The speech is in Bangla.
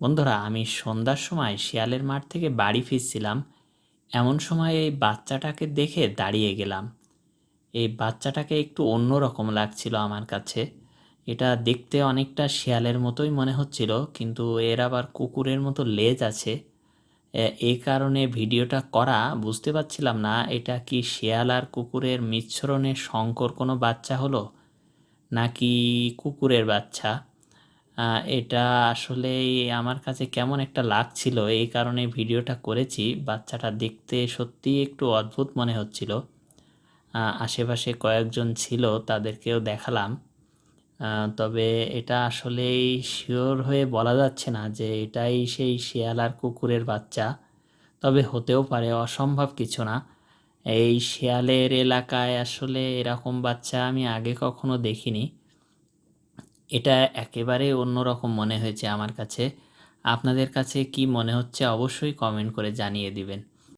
বন্ধুরা, আমি সন্ধ্যার সময় শিয়ালের মাঠ থেকে বাড়ি ফিরছিলাম। এমন সময় এই বাচ্চাটাকে দেখে দাঁড়িয়ে গেলাম। এই বাচ্চাটাকে একটু অন্য রকম লাগছিল আমার কাছে। এটা দেখতে অনেকটা শিয়ালের মতোই মনে হচ্ছিল, কিন্তু এর আবার কুকুরের মতো লেজ আছে। এই কারণে ভিডিওটা করা বুঝতে পারছিলাম না, এটা কি শিয়াল আর কুকুরের মিশ্রণে শঙ্কর কোনো বাচ্চা হলো, নাকি কুকুরের বাচ্চা? এটা আসলে আমার কাছে কেমন একটা লাগছিল। এই কারণে ভিডিওটা করেছি। বাচ্চাটা দেখতে সত্যিই একটু অদ্ভুত মনে হচ্ছিল। আশেপাশে কয়েকজন ছিল, তাদেরকেও দেখালাম। তবে এটা আসলেই শিওর হয়ে বলা যাচ্ছে না যে এটাই সেই শিয়াল আর কুকুরের বাচ্চা। তবে হতেও পারে, অসম্ভব কিছু না। এই শিয়ালের এলাকায় আসলে এরকম বাচ্চা আমি আগে কখনো দেখিনি। এটা একেবারে অন্যরকম মনে হয়েছে আমার কাছে। আপনাদের কাছে কি মনে হচ্ছে অবশ্যই কমেন্ট করে জানিয়ে দিবেন।